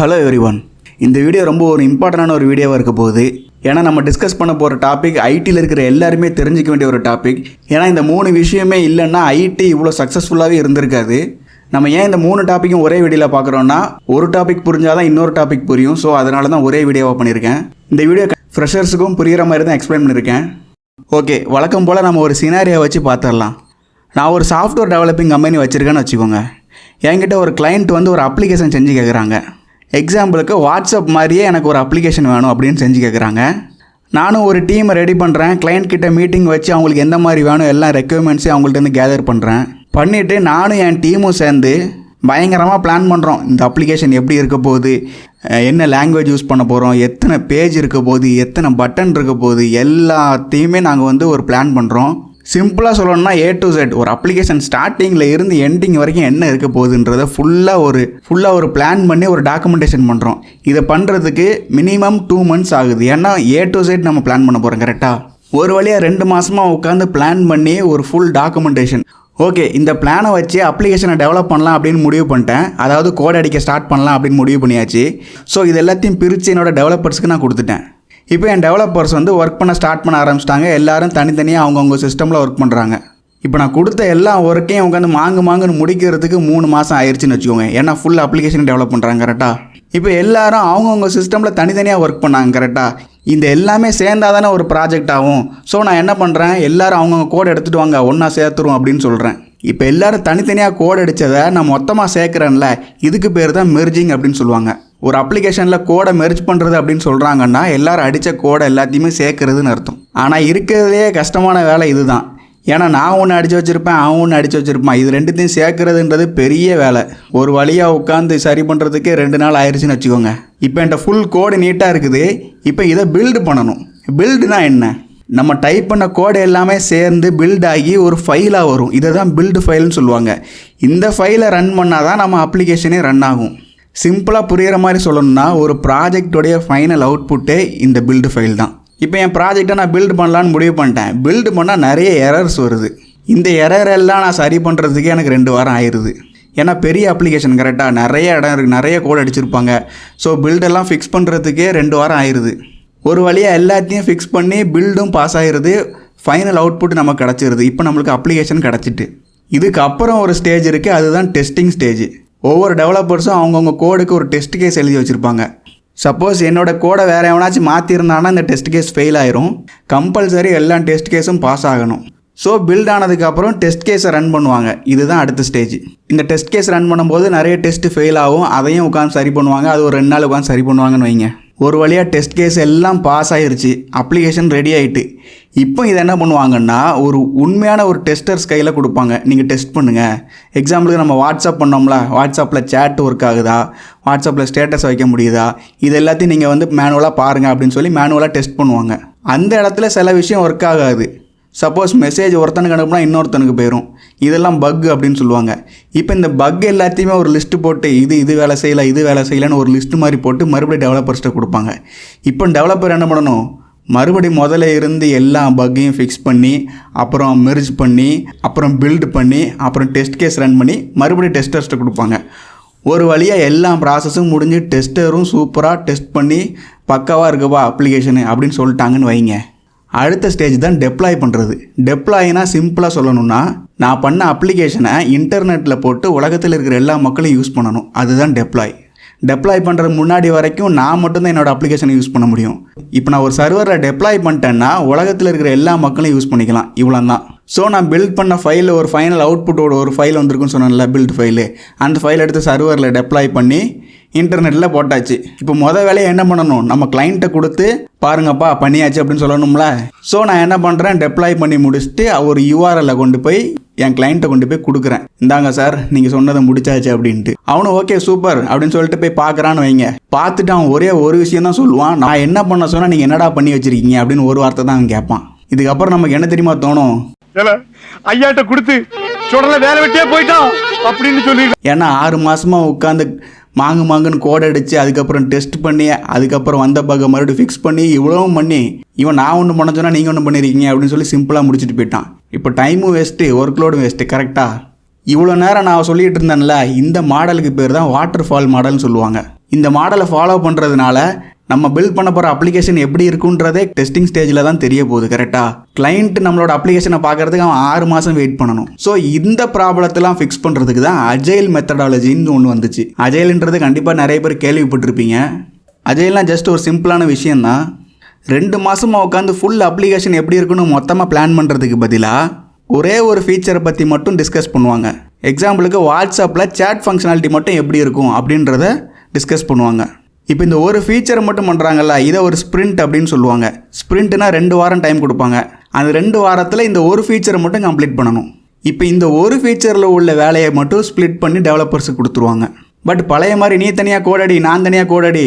Hello everyone இந்த video ரொம்ப ஒரு இம்பார்ட்டண்டான ஒரு வீடியோவாக இருக்க போகுது. ஏன்னா நம்ம டிஸ்கஸ் பண்ண போகிற டாபிக் ஐடியில் இருக்கிற எல்லாருமே தெரிஞ்சிக்க வேண்டிய ஒரு டாபிக் ஏன்னா இந்த மூணு விஷயமே இல்லைன்னா ஐடி இவ்வளோ சக்ஸஸ்ஃபுல்லாகவே இருந்திருக்காது. நம்ம ஏன் இந்த மூணு டாப்பிக்கும் ஒரே வீடியோவில் பார்க்குறோன்னா ஒரு டாபிக் புரிஞ்சாதான் இன்னொரு டாபிக் புரியும். ஸோ அதனால தான் ஒரே வீடியோவாக பண்ணியிருக்கேன். இந்த வீடியோ ஃப்ரெஷர்ஸுக்கும் புரிகிற மாதிரி தான் எக்ஸ்பிளைன் பண்ணியிருக்கேன். ஓகே வழக்கம் போல் நம்ம ஒரு சினாரியை வச்சு பார்த்துடலாம். நான் ஒரு சாஃப்ட்வேர் டெவலப்பிங் கம்பெனி வச்சுருக்கேன்னு வச்சுக்கோங்க. என்கிட்ட ஒரு கிளைண்ட் வந்து ஒரு அப்ளிகேஷன் செஞ்சு கேட்குறாங்க எக்ஸாம்பிளுக்கு வாட்ஸ்அப் மாதிரியே எனக்கு ஒரு அப்ளிகேஷன் வேணும் அப்படின்னு செஞ்சு கேட்குறாங்க நானும் ஒரு டீமை ரெடி பண்ணுறேன் கிளைண்ட் கிட்ட மீட்டிங் வச்சு அவங்களுக்கு எந்த மாதிரி வேணும் எல்லா ரெக்குயர்மெண்ட்ஸையும் அவங்கள்ட்ட இருந்து கேதர் பண்ணுறேன் பண்ணிவிட்டு நானும் என் டீமும் சேர்ந்து பயங்கரமாக பிளான் பண்ணுறோம் இந்த அப்ளிகேஷன் எப்படி இருக்க போகுது என்ன லாங்குவேஜ் யூஸ் பண்ண போகிறோம் எத்தனை பேஜ் இருக்க போகுது எத்தனை பட்டன் இருக்க போகுது எல்லாத்தையுமே நாங்கள் வந்து ஒரு பிளான் பண்ணுறோம் சிம்பிளாக சொல்லணும்னா ஏ டு செட் ஒரு அப்ளிகேஷன் ஸ்டார்டிங்கில் இருந்து எண்டிங் வரைக்கும் என்ன இருக்க போகுதுன்றதை ஃபுல்லாக ஒரு ஃபுல்லாக ஒரு பிளான் பண்ணி ஒரு டாக்குமெண்டேஷன் பண்ணுறோம் இதை பண்ணுறதுக்கு மினிமம் டூ மந்த்ஸ் ஆகுது. ஏன்னா ஏ டு செட் நம்ம பிளான் பண்ண போகிறோம் கரெக்டாக ஒரு வழியாக ரெண்டு மாதமாக உட்காந்து பிளான் பண்ணி ஒரு ஃபுல் டாக்குமெண்டேஷன் ஓகே இந்த பிளானை வச்சு அப்ளிகேஷனை டெவலப் பண்ணலாம் அப்படின்னு முடிவு பண்ணிட்டேன். அதாவது கோட் அடிக்க ஸ்டார்ட் பண்ணலாம் அப்படின்னு முடிவு பண்ணியாச்சு. ஸோ இது எல்லாத்தையும் பிரித்து என்னோட டெவலப்பர்ஸ்க்கு நான் கொடுத்துட்டேன். இப்போ என் டெவலப்பர்ஸ் வந்து ஒர்க் பண்ண ஸ்டார்ட் பண்ண ஆரம்பிச்சிட்டாங்க. எல்லாரும் தனித்தனியாக அவங்கவுங்க சிஸ்டமில் ஒர்க் பண்ணுறாங்க இப்போ நான் கொடுத்த எல்லா ஒர்க்கையும் உட்காந்து மாங்கு மாங்குன்னு முடிக்கிறதுக்கு மூணு மாதம் ஆயிடுச்சுன்னு வச்சுக்கோங்க. ஏன்னா ஃபுல் அப்ளிகேஷன் டெவலப் பண்ணுறாங்க கரெக்டாக இப்போ எல்லாரும் அவங்கவுங்க சிஸ்டமில் தனித்தனியாக ஒர்க் பண்ணாங்க கரெக்டாக இந்த எல்லாமே சேர்ந்தால் தானே ஒரு ப்ராஜெக்ட் ஆகும். ஸோ நான் என்ன பண்ணுறேன் எல்லாரும் அவங்கவுங்க கோட் எடுத்துகிட்டு வாங்க ஒன்றா சேர்த்துருவோம் அப்படின்னு சொல்கிறேன் இப்போ எல்லாரும் தனித்தனியாக கோட் அடித்ததை நான் மொத்தமாக சேர்க்குறேன்ல இதுக்கு பேர் தான் மெர்ஜிங் அப்படின்னு சொல்லுவாங்க. ஒரு அப்ளிகேஷனில் கோடை மெர்ஜ் பண்ணுறது அப்படின்னு சொல்கிறாங்கன்னா எல்லாரும் அடித்த கோடை எல்லாத்தையுமே சேர்க்கறதுன்னு அர்த்தம். ஆனால் இருக்கிறதுலே கஷ்டமான வேலை இதுதான். ஏன்னா நான் ஒன்று அடித்து வச்சுருப்பேன் அவன் ஒன்று அடித்து வச்சுருப்பான். இது ரெண்டுத்தையும் சேர்க்குறதுன்றது பெரிய வேலை. ஒரு வழியாக உட்காந்து சரி பண்ணுறதுக்கே ரெண்டு நாள் ஆயிடுச்சுன்னு வச்சுக்கோங்க. இப்போ என்கிட்ட ஃபுல் கோடு நீட்டாக இருக்குது. இப்போ இதை பில்டு பண்ணணும். பில்டுனா என்ன? நம்ம டைப் பண்ண கோடு எல்லாமே சேர்ந்து பில்ட் ஆகி ஒரு ஃபைலாக வரும். இதை தான் பில்டு ஃபைல்னு சொல்லுவாங்க. இந்த ஃபைலை ரன் பண்ணால் தான் நம்ம அப்ளிகேஷனே ரன் ஆகும். சிம்பிளாக புரிகிற மாதிரி சொல்லணும்னா ஒரு ப்ராஜெக்டோடைய ஃபைனல் அவுட்புட்டே இந்த பில்டு ஃபைல் தான். இப்போ என் ப்ராஜெக்டை நான் பில்டு பண்ணலான்னு முடிவு பண்ணிட்டேன். பில்டு பண்ணால் நிறைய எரர்ஸ் வருது. இந்த எரர் எல்லாம் நான் சரி பண்ணுறதுக்கே எனக்கு ரெண்டு வாரம் ஆயிடுது ஏன்னா பெரிய அப்ளிகேஷன் கரெக்டாக நிறைய இடம் இருக்குது நிறைய கோட் அடிச்சிருப்பாங்க. ஸோ பில்டெல்லாம் ஃபிக்ஸ் பண்ணுறதுக்கே ரெண்டு வாரம் ஆயிடுது ஒரு வழியாக எல்லாத்தையும் ஃபிக்ஸ் பண்ணி பில்டும் பாஸ் ஆகிருது ஃபைனல் அவுட்புட் நமக்கு கிடச்சிருது. இப்போ நம்மளுக்கு அப்ளிகேஷன் கிடச்சிட்டு. இதுக்கப்புறம் ஒரு ஸ்டேஜ் இருக்குது அதுதான் டெஸ்டிங் ஸ்டேஜ் ஒவ்வொரு டெவலப்பர்ஸும் அவங்கவுங்க கோடுக்கு ஒரு டெஸ்ட் கேஸ் எழுதி வச்சுருப்பாங்க. சப்போஸ் என்னோட கோடை வேறு எவனாச்சும் மாற்றிருந்தானா இந்த டெஸ்ட் கேஸ் ஃபெயில் ஆயிரும். கம்பல்சரி எல்லா டெஸ்ட் கேஸும் பாஸ் ஆகணும். ஸோ பில்ட் ஆனதுக்கப்புறம் டெஸ்ட் கேஸை ரன் பண்ணுவாங்க. இதுதான் அடுத்த ஸ்டேஜ் இந்த டெஸ்ட் கேஸ் ரன் பண்ணும்போது நிறைய டெஸ்ட் ஃபெயில் ஆகும். அதையும் உட்காந்து சரி பண்ணுவாங்க. அது ஒரு ரெண்டு நாள் உட்காந்து சரி பண்ணுவாங்கன்னு வைங்க. ஒரு வழியாக டெஸ்ட் கேஸ் எல்லாம் பாஸ் ஆகிருச்சு அப்ளிகேஷன் ரெடி ஆகிட்டு இப்போ இதை என்ன பண்ணுவாங்கன்னா ஒரு உண்மையான ஒரு டெஸ்டர்ஸ் கையில் கொடுப்பாங்க. நீங்கள் டெஸ்ட் பண்ணுங்கள் எக்ஸாம்பிளுக்கு நம்ம வாட்ஸ்அப் பண்ணோம்ல. வாட்ஸ்அப்பில் சேட் ஒர்க் ஆகுதா? வாட்ஸ்அப்பில் ஸ்டேட்டஸ் வைக்க முடியுதா? இது எல்லாத்தையும் நீங்கள் வந்து மேனுவலாக பாருங்கள் அப்படின்னு சொல்லி மேனுவலாக டெஸ்ட் பண்ணுவாங்க. அந்த இடத்துல சில விஷயம் ஒர்க் ஆகாது. சப்போஸ் மெசேஜ் ஒருத்தனுக்கு அனுப்புனா இன்னொருத்தனுக்கு போயிடும் இதெல்லாம் பக் அப்படின்னு சொல்லுவாங்க. இப்போ இந்த பக் எல்லாத்தையுமே ஒரு லிஸ்ட்டு போட்டு இது இது வேலை செய்யலை இது வேலை செய்யலைன்னு ஒரு லிஸ்ட் மாதிரி போட்டு மறுபடியும் டெவலப்பர்ஸ்ட்டை கொடுப்பாங்க. இப்போ டெவலப்பர் என்ன பண்ணணும்? மறுபடியும் முதல்ல இருந்து எல்லா பக்கையும் ஃபிக்ஸ் பண்ணி அப்புறம் மெர்ஜ் பண்ணி அப்புறம் பில்டு பண்ணி அப்புறம் டெஸ்ட் கேஸ் ரன் பண்ணி மறுபடியும் டெஸ்டர்ஸ்ட்டை கொடுப்பாங்க. ஒரு வழியாக எல்லா ப்ராசஸும் முடிஞ்சு டெஸ்டரும் சூப்பராக டெஸ்ட் பண்ணி பக்காவாக இருக்குப்பா அப்ளிகேஷனு அப்படின்னு சொல்லிட்டாங்கன்னு வைங்க. அடுத்த ஸ்டேஜ் தான் டெப்ளாய் பண்ணுறது டெப்ளாய்னா சிம்பிளாக சொல்லணும்னா நான் பண்ண அப்ளிகேஷனை இன்டர்நெட்டில் போட்டு உலகத்தில் இருக்கிற எல்லா மக்களும் யூஸ் பண்ணணும். அதுதான் டெப்ளாய் டெப்ளாய் பண்ணுறது முன்னாடி வரைக்கும் நான் மட்டும்தான் என்னோடய அப்ளிகேஷனை யூஸ் பண்ண முடியும். இப்போ நான் ஒரு சர்வரில் டெப்ளாய் பண்ணிட்டேன்னா உலகத்தில் இருக்கிற எல்லா மக்களும் யூஸ் பண்ணிக்கலாம். இவ்வளோ தான் ஸோ நான் பில்ட் பண்ண ஃபைலில் ஒரு ஃபைனல் அவுட்புட்டோட ஒரு ஃபைல் வந்திருக்குன்னு சொன்னேன்ல பில்ட் ஃபைலு அந்த ஃபைல் எடுத்து சர்வரில் டெப்ளாய் பண்ணி இன்டர்நெட்டில் போட்டாச்சு. இப்போ மொதல் வேலையை என்ன பண்ணணும்? நம்ம கிளைண்ட்டை கொடுத்து பாருங்கப்பா பண்ணியாச்சு அப்படின்னு சொல்லணும்ல? ஸோ நான் என்ன பண்ணுறேன் டெப்ளாய் பண்ணி முடிச்சுட்டு ஒரு யூஆர்எல்ல கொண்டு போய் என் கிளைண்ட்டை கொண்டு போய் கொடுக்குறேன். இந்தாங்க சார் நீங்கள் சொன்னதை முடிச்சாச்சு அப்படின்ட்டு. அவனும் ஓகே சூப்பர் அப்படின்னு சொல்லிட்டு போய் பார்க்குறான்னு வைங்க. பார்த்துட்டு அவன் ஒரே ஒரு விஷயம் தான் சொல்லுவான். நான் என்ன பண்ண சொன்னால் நீங்கள் என்னடா பண்ணி வச்சிருக்கீங்க? அப்படின்னு ஒரு வார்த்தை தான் அவன் கேட்பான். இதுக்கப்புறம் நமக்கு என்ன தெரியுமா தோணும்? ஐயாட்ட கொடுத்து சுடல வேலை விட்டே போயிட்டான் அப்படின்னு சொல்லி ஏன்னா ஆறு மாதமாக உட்காந்து மாங்கு மாங்குன்னு கோட் அடித்து அதுக்கப்புறம் டெஸ்ட் பண்ணி அதுக்கப்புறம் வந்த பக்கை மறுபடியும் ஃபிக்ஸ் பண்ணி இவ்வளவும் பண்ணி இவன் நான் ஒன்று பண்ண சொன்னால் நீங்கள் ஒன்று பண்ணியிருக்கீங்க அப்படின்னு சொல்லி சிம்பிளாக முடிச்சுட்டு போயிட்டான். இப்போ டைமும் வேஸ்ட்டு ஒர்க் லோடும் வேஸ்ட்டு கரெக்டாக இவ்வளோ நேரம் நான் சொல்லிகிட்டு இருந்தேன்ல இந்த மாடலுக்கு பேர் தான் வாட்டர் ஃபால் மாடல்னு சொல்லுவாங்க. இந்த மாடலை ஃபாலோ பண்ணுறதுனால நம்ம பில்ட் பண்ண போகிற அப்ளிகேஷன் எப்படி இருக்குன்றதே டெஸ்டிங் ஸ்டேஜில் தான் தெரிய போகுது கரெக்டாக கிளைண்ட் நம்மளோட அப்ளிகேஷனை பார்க்குறதுக்கு அவன் ஆறு மாதம் வெயிட் பண்ணணும். ஸோ இந்த ப்ராப்ளத்தெல்லாம் ஃபிக்ஸ் பண்ணுறதுக்கு தான் அஜைல் மெத்தடாலஜின்னு ஒன்று வந்துச்சு. அஜைல்ன்றது கண்டிப்பாக நிறைய பேர் கேள்விப்பட்டிருப்பீங்க. அஜைல்லாம் ஜஸ்ட் ஒரு சிம்பிளான விஷயந்தான் ரெண்டு மாதமாக உட்காந்து ஃபுல் அப்ளிகேஷன் எப்படி இருக்குன்னு மொத்தமாக பிளான் பண்ணுறதுக்கு பதிலாக ஒரே ஒரு ஃபீச்சரை பற்றி மட்டும் டிஸ்கஸ் பண்ணுவாங்க. எக்ஸாம்பிளுக்கு வாட்ஸ்அப்பில் சேட் ஃபங்க்ஷனாலிட்டி மட்டும் எப்படி இருக்கும் அப்படின்றத டிஸ்கஸ் பண்ணுவாங்க. இப்போ இந்த ஒரு ஃபீச்சரை மட்டும் பண்ணுறாங்கல்ல இதை ஒரு ஸ்ப்ரிண்ட் அப்படின்னு சொல்லுவாங்க. ஸ்ப்ரிண்ட்னா ரெண்டு வாரம் டைம் கொடுப்பாங்க. அந்த ரெண்டு வாரத்தில் இந்த ஒரு ஃபீச்சரை மட்டும் கம்ப்ளீட் பண்ணணும். இப்போ இந்த ஒரு ஃபீச்சரில் உள்ள வேலையை மட்டும் ஸ்ப்ளிட் பண்ணி டெவலப்பர்ஸுக்கு கொடுத்துருவாங்க. பட் பழைய மாதிரி நீ தனியாக கோடடி நான் தனியாக கோடடி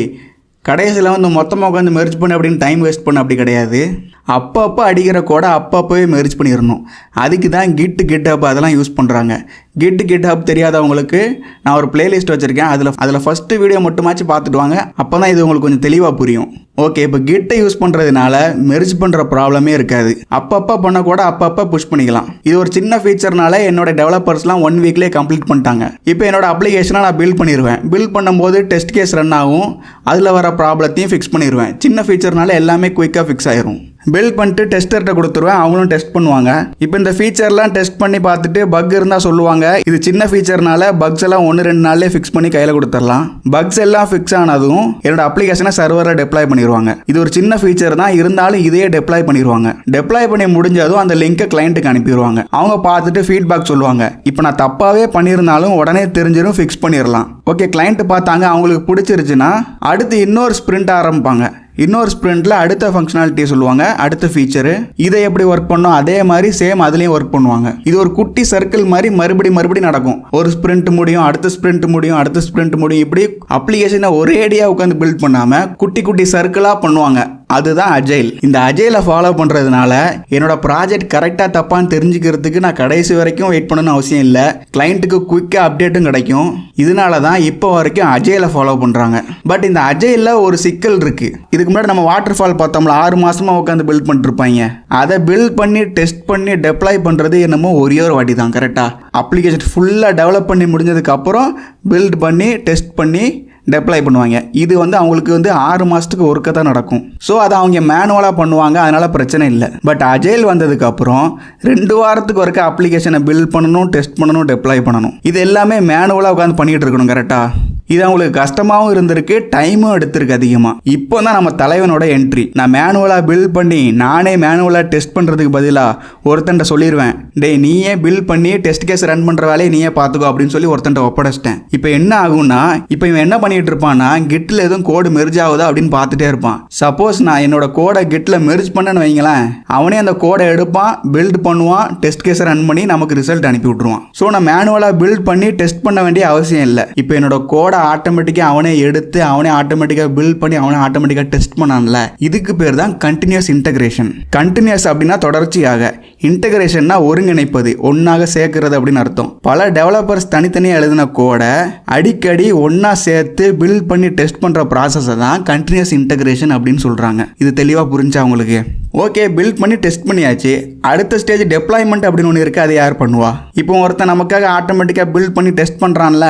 கடைசியில் வந்து மொத்தமாக உட்காந்து மெர்ஜ் பண்ணு அப்படின்னு டைம் வேஸ்ட் பண்ண அப்படி கிடையாது. அப்பப்போ அடிக்கிற கோடை அப்பப்போவே மெர்ஜ் பண்ணிடணும். அதுக்கு தான் கிட்டு கிட் ஹப் அதெல்லாம் யூஸ் பண்ணுறாங்க கிட்டு கிட் ஹப் தெரியாதவங்களுக்கு நான் ஒரு பிளேலிஸ்ட் வச்சுருக்கேன். அதில் அதில் ஃபஸ்ட்டு வீடியோ மட்டுமாச்சும் பார்த்துட்டு வாங்க. அப்போ தான் இது உங்களுக்கு கொஞ்சம் தெளிவாக புரியும். ஓகே இப்போ கிட்டை யூஸ் பண்ணுறதுனால மெர்ஜ் பண்ணுற ப்ராப்ளமே இருக்காது. அப்பப்போ பண்ண கூட அப்பப்போ புஷ் பண்ணிக்கலாம். இது ஒரு சின்ன ஃபீச்சர்னால என்னோட டெவலப்பர்ஸ்லாம் ஒன் வீக்லேயே கம்ப்ளீட் பண்ணிட்டாங்க. இப்போ என்னோட அப்ளிகேஷனை நான் பில்ட் பண்ணிடுவேன் பில்ட் பண்ணும்போது டெஸ்ட் கேஸ் ரன் ஆகும். அதில் வர ப்ராப்ளத்தையும் ஃபிக்ஸ் பண்ணிடுவேன் சின்ன ஃபீச்சர்னால எல்லாமே குயிக்காக ஃபிக்ஸ் ஆயிரும். பில்ட் பண்ணிட்டு டெஸ்டர்கிட்ட கொடுத்துருவேன். அவங்களும் டெஸ்ட் பண்ணுவாங்க. இப்போ இந்த ஃபீச்சர்லாம் டெஸ்ட் பண்ணி பார்த்துட்டு பக் இருந்தால் சொல்லுவாங்க. இது சின்ன ஃபீச்சர்னால பக்ஸ் எல்லாம் ஒன்று ரெண்டு நாள்லேயே ஃபிக்ஸ் பண்ணி கையில் கொடுத்துடலாம். பக்ஸ் எல்லாம் ஃபிக்ஸ் ஆனதும் என்னோட அப்ளிகேஷனை சர்வரை டெப்ளாய் பண்ணிடுவாங்க இது ஒரு சின்ன ஃபீச்சர் தான். இருந்தாலும் இதையே டெப்ளாய் பண்ணிடுவாங்க டெப்ளாய் பண்ணி முடிஞ்சதும் அந்த லிங்கை கிளைண்ட்டுக்கு அனுப்பிடுவாங்க அவங்க பார்த்துட்டு ஃபீட்பேக் சொல்லுவாங்க. இப்போ நான் தப்பாகவே பண்ணியிருந்தாலும் உடனே தெரிஞ்சிடும் ஃபிக்ஸ் பண்ணிடலாம் ஓகே கிளைண்ட் பார்த்தாங்க. அவங்களுக்கு பிடிச்சிருச்சுன்னா அடுத்து இன்னொரு ஸ்ப்ரிண்ட் ஆரம்பிப்பாங்க. இன்னொரு ஸ்ப்ரிண்ட்டில் அடுத்த ஃபங்க்ஷனாலிட்டி சொல்லுவாங்க அடுத்த ஃபீச்சரு இதை எப்படி ஒர்க் பண்ணோம்? அதே மாதிரி சேம் அதுலேயும் ஒர்க் பண்ணுவாங்க. இது ஒரு குட்டி சர்க்கிள் மாதிரி மறுபடி மறுபடி நடக்கும். ஒரு ஸ்ப்ரிண்ட் முடியும் அடுத்த ஸ்ப்ரிண்ட் முடியும் அடுத்த ஸ்ப்ரிண்ட் முடியும். இப்படி அப்ளிகேஷனை ஒரேடியாக உட்காந்து பில்ட் பண்ணாமல் குட்டி குட்டி சர்க்கிளாக பண்ணுவாங்க. அதுதான் அஜைல். இந்த அஜைலை ஃபாலோ பண்ணுறதுனால என்னோட ப்ராஜெக்ட் கரெக்டாக தப்பான்னு தெரிஞ்சுக்கிறதுக்கு நான் கடைசி வரைக்கும் வெயிட் பண்ணணும்னு அவசியம் இல்லை. கிளைண்ட்டுக்கு குயிக்காக அப்டேட்டும் கிடைக்கும். இதனால தான் இப்போ வரைக்கும் அஜைலை ஃபாலோ பண்ணுறாங்க பட் இந்த அஜைலில் ஒரு சிக்கல் இருக்குது இதுக்கு முன்னாடி நம்ம வாட்டர் ஃபால் பார்த்தோம்ல ஆறு மாதமாக உட்காந்து பில்ட் பண்ணிருப்பாங்க. அதை பில்ட் பண்ணி டெஸ்ட் பண்ணி டெப்ளாய் பண்ணுறது என்னமோ ஒரே ஒரு வாட்டி தான் கரெக்டாக அப்ளிகேஷன் ஃபுல்லாக டெவலப் பண்ணி முடிஞ்சதுக்கப்புறம் பில்ட் பண்ணி டெஸ்ட் பண்ணி டெப்ளை பண்ணுவாங்க. இது வந்து அவங்களுக்கு வந்து ஆறு மாதத்துக்கு ஒருக்க தான் நடக்கும். ஸோ அதை அவங்க மேனுவலாக பண்ணுவாங்க. அதனால் பிரச்சனை இல்லை. பட் அஜெயில் வந்ததுக்கப்புறம் ரெண்டு வாரத்துக்கு ஒருக்க அப்ளிகேஷனை பில்ட் பண்ணணும் டெஸ்ட் பண்ணணும் டெப்ளை பண்ணணும். இது எல்லாமே மேனுவலாக உட்காந்து பண்ணிகிட்டு இருக்கணும் கரெக்டாக இது அவங்களுக்கு கஷ்டமாகவும் இருந்திருக்கு டைமும் எடுத்திருக்கு அதிகமாக இப்போ தான் நம்ம தலைவனோட என்ட்ரி நான் மேனுவலாக பில் பண்ணி நானே மேனுவலாக டெஸ்ட் பண்ணுறதுக்கு பதிலாக ஒருத்தன்ட்ட சொல்லிடுவேன் டேய் நீயே பில் பண்ணி டெஸ்ட் கேஸ் ரன் பண்ணுற வேலையை நீயே பார்த்துக்கோ அப்படின்னு சொல்லி ஒருத்தன்ட்ட ஒப்படைச்சிட்டேன். இப்போ என்ன ஆகும்னா இப்போ இவன் என்ன பண்ணிட்டு இருப்பான்னா கிட்டில் எதுவும் கோடு மெர்ஜ் ஆகுதா அப்படின்னு பார்த்துட்டே இருப்பான். சப்போஸ் நான் என்னோட கோடை கிட்டில் மெர்ஜ் பண்ணேன்னு வைங்களேன் அவனே அந்த கோடை எடுப்பான் பில்ட் பண்ணுவான் டெஸ்ட் கேஸை ரன் பண்ணி நமக்கு ரிசல்ட் அனுப்பி விட்ருவான் ஸோ நான் மேனுவலாக பில்ட் பண்ணி டெஸ்ட் பண்ண வேண்டிய அவசியம் இல்லை. இப்போ என்னோட கோடை ஆட்டோமேட்டிக்காக அவனே எடுத்து அவனே ஆட்டோமேட்டிக்காக பில்ட் பண்ணி அவனே ஆட்டோமேட்டிக்காக டெஸ்ட் பண்ணான்ல. இதுக்கு பேர் தான் கண்டினியூஸ் இன்டகிரேஷன் கண்டினியூஸ் அப்படின்னா தொடர்ச்சியாக. இன்டகிரேஷன்னா ஒருங்கிணைப்பது ஒன்றாக சேர்க்கறது அப்படின்னு அர்த்தம். பல டெவலப்பர்ஸ் தனித்தனியாக எழுதின கோடை அடிக்கடி ஒன்றா சேர்த்து பில்ட் பண்ணி டெஸ்ட் பண்ணுற ப்ராசஸை தான் கண்டினியூஸ் இன்டகிரேஷன் அப்படின்னு சொல்கிறாங்க இது தெளிவாக புரிஞ்சா உங்களுக்கு? ஓகே பில்ட் பண்ணி டெஸ்ட் பண்ணியாச்சு. அடுத்த ஸ்டேஜ் டெப்ளாய்மெண்ட் அப்படின்னு ஒன்று இருக்குது அதை யார் பண்ணுவா? இப்போ ஒருத்தன் நமக்காக ஆட்டோமேட்டிக்காக பில்ட் பண்ணி டெஸ்ட் பண்ணுறான்ல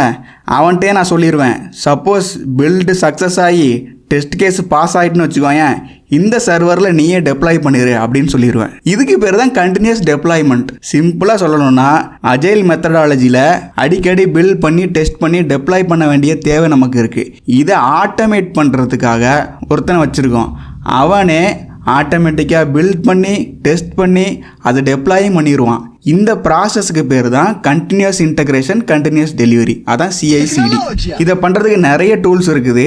அவன்கிட்டே நான் சொல்லிடுவேன் சப்போஸ் பில்டு சக்ஸஸ் ஆகி டெஸ்ட் கேஸ் பாஸ் ஆகிட்டுன்னு வச்சுக்கோயேன் இந்த சர்வரில் நீயே டெப்ளாய் பண்ணிடு அப்படின்னு சொல்லிடுவேன் இதுக்கு பேர் தான் கண்டினியூஸ் டெப்ளாய்மெண்ட் சிம்பிளாக சொல்லணும்னா அஜைல் மெத்தடாலஜியில் அடிக்கடி பில்ட் பண்ணி டெஸ்ட் பண்ணி டெப்ளாய் பண்ண வேண்டிய தேவை நமக்கு இருக்குது இதை ஆட்டோமேட் பண்ணுறதுக்காக ஒருத்தனை வச்சுருக்கோம். அவனே ஆட்டோமேட்டிக்காக பில்ட் பண்ணி டெஸ்ட் பண்ணி அதை டெப்ளாயும் பண்ணிடுவான் இந்த ப்ராசஸ்க்கு பேர் தான் கண்டினியூஸ் இன்டகிரேஷன் கண்டினியூஸ் டெலிவரி அதான் சிஐசிடி இதை பண்ணுறதுக்கு நிறைய டூல்ஸ் இருக்குது.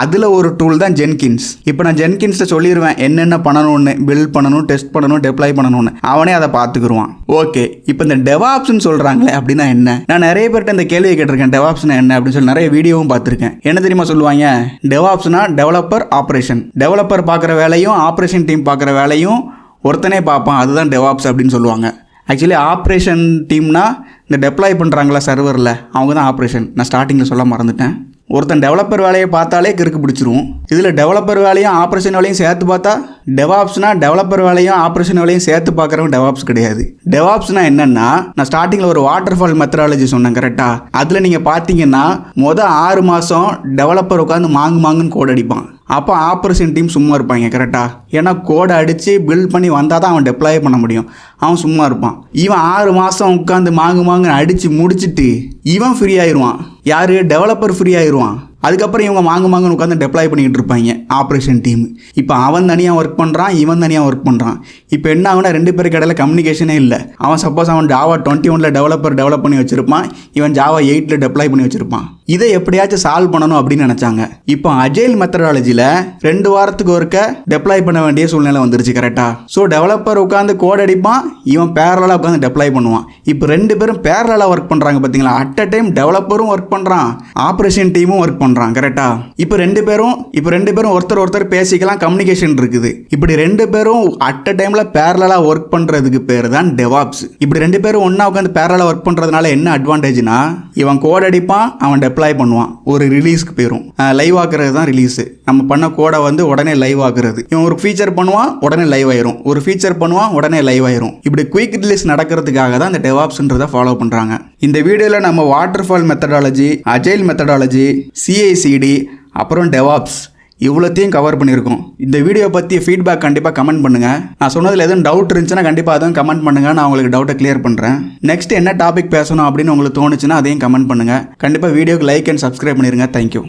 அதில் ஒரு டூல் தான் ஜென்கின்ஸ் இப்போ நான் ஜென்கின்ஸை சொல்லிடுவேன் என்னென்ன பண்ணணும்னு பில்ட் பண்ணணும் டெஸ்ட் பண்ணணும் டெப்ளாய் பண்ணணும்னு. அவனே அதை பார்த்துக்குருவான். ஓகே இப்போ இந்த டெவாப்ஸ்னு சொல்கிறாங்களே அப்படின்னா என்ன? நான் நிறைய பேர்கிட்ட இந்த கேள்வியை கேட்டிருக்கேன் டெவாப்ஸ்னா என்ன அப்படின்னு சொல்லி நிறைய வீடியோவும் பார்த்துருக்கேன். என்ன தெரியுமா சொல்லுவாங்க? டெவாப்ஸ்னா டெவலப்பர் ஆப்ரேஷன் டெவலப்பர் பார்க்குற வேலையும் ஆப்ரேஷன் டீம் பார்க்குற வேலையும் ஒருத்தனே பார்ப்பான். அதுதான் டெவாப்ஸ் அப்படின்னு சொல்லுவாங்க. ஆக்சுவலி ஆப்ரேஷன் டீம்னா இந்த டெப்ளாய் பண்ணுறாங்களா சர்வரில் அவங்க தான் ஆப்ரேஷன் நான் ஸ்டார்டிங்கில் சொல்ல மறந்துட்டேன். ஒருத்தன் டெவலப்பர் வேலையை பார்த்தாலே கிறுக்கு பிடிச்சிரும் இதில் டெவலப்பர் வேலையும் ஆப்ரேஷன் வேலையும் சேர்த்து பார்த்தா டெவாப்ஸ்னா டெவலப்பர் வேலையும் ஆப்ரேஷன் வேலையும் சேர்த்து பார்க்குறவங்க டெவாப்ஸ் கிடையாது. டெவாப்ஸ்னா என்னென்னா நான் ஸ்டார்டிங்கில் ஒரு வாட்டர் ஃபால் மெத்தடாலஜி சொன்னேன் கரெக்டாக அதில் நீங்கள் பார்த்தீங்கன்னா மொதல் ஆறு மாதம் டெவலப்பர் உட்காந்து மாங்கு மாங்குன்னு கோட் அடிப்பான். அப்போ ஆப்ரேஷன் டீம் சும்மா இருப்பாங்க கரெக்டாக ஏன்னா கோடை அடித்து பில்ட் பண்ணி வந்தால் தான் அவன் டெப்ளாய் பண்ண முடியும். அவன் சும்மா இருப்பான். இவன் ஆறு மாதம் உட்காந்து மாங்கு மாங்குன்னு அடித்து முடிச்சிட்டு இவன் ஃப்ரீ ஆயிடுவான் யார்? டெவலப்பர் ஃப்ரீ ஆயிடுவான் அதுக்கப்புறம் இவங்க மாங்கு மாங்குன்னு உட்காந்து டெப்ளாய் பண்ணிக்கிட்டு இருப்பாங்க ஆப்ரேஷன் டீம் இப்போ அவன் தனியாக ஒர்க் பண்ணுறான் இவன் தனியாக ஒர்க் பண்ணுறான் இப்போ என்ன ஆகுனா ரெண்டு பேருக்கு இடையில கம்யூனிகேஷனே இல்லை. அவன் சப்போஸ் அவன் ஜாவா டுவெண்ட்டி ஒனில் டெவலப்பர் டெவலப் பண்ணி வச்சுருப்பான் இவன் ஜாவா எயிட்டில் டெப்ளாய் பண்ணி வச்சுருப்பான். இதை எப்படியாச்சும் சால்வ் பண்ணணும் அப்படின்னு நினச்சாங்க. இப்போ அஜைல் மெத்தடாலஜியில் ரெண்டு வாரத்துக்கு ஒருக்க டெப்ளாய் பண்ண வேண்டிய சூழ்நிலை வந்துருச்சு கரெக்டாக ஸோ டெவலப்பர் உட்காந்து கோட் அடிப்பான் இவன் பேரலாக உட்காந்து டெப்ளாய் பண்ணுவான். இப்போ ரெண்டு பேரும் பேரலாக ஒர்க் பண்ணுறாங்க பார்த்தீங்களா அட் அ டைம் டெவலப்பரும் ஒர்க் பண்ணுறான் ஆப்ரேஷன் டீமும் ஒர்க் பண்ணுறான் கரெக்டாக இப்போ ரெண்டு பேரும் இப்போ ரெண்டு பேரும் ஒருத்தர் ஒருத்தர் பேசிக்கலாம் கம்யூனிகேஷன் இருக்குது. இப்படி ரெண்டு பேரும் அட் அ டைமில் பேரலாக ஒர்க் பண்ணுறதுக்கு பேர் தான் டெவாப்ஸ் இப்படி ரெண்டு பேரும் ஒன்றா உட்காந்து பேரலாக ஒர்க் பண்ணுறதுனால என்ன அட்வான்டேஜ்னா இவன் கோட் அடிப்பான் அவன் டெப்ளாய் பண்ணுவான். ஒரு ரிலீஸ்க்கு போயிடும் லைவ் ஆக்குறது தான் ரிலீஸு நம்ம பண்ண கோடை வந்து உடனே லைவ் ஆக்குறது. இவன் ஒரு ஃபீச்சர் பண்ணுவான் உடனே லைவ் ஆயிரும். ஒரு ஃபீச்சர் பண்ணுவான் உடனே லைவ் ஆயிரும். இப்படி குயிக் ரிலீஸ் நடக்கிறதுக்காக தான் இந்த டெவாப்ஸ்ன்றதை ஃபாலோ பண்ணுறாங்க இந்த வீடியோவில் நம்ம waterfall methodology agile methodology CICD அப்புறம் டெவாப்ஸ் இவ்வளோத்தையும் கவர் பண்ணியிருக்கோம். இந்த வீடியோ பற்றி ஃபீட்பேக் கண்டிப்பாக கமெண்ட் பண்ணுங்கள் நான் சொன்னதில் எதுவும் டவுட் இருந்துச்சுன்னா கண்டிப்பாக அதுவும் கமெண்ட் பண்ணுங்கள் நான் உங்களுக்கு டவுட்டை கிளியர் பண்ணுறேன் நெக்ஸ்ட் என்ன டாபிக் பேசணும் அப்படின்னு உங்களுக்கு தோணுச்சுன்னா அதையும் கமெண்ட் பண்ணுங்கள் கண்டிப்பாக வீடியோக்கு லைக் அண்ட் சப்ஸ்கிரைப் பண்ணிடுங்க தேங்க்யூ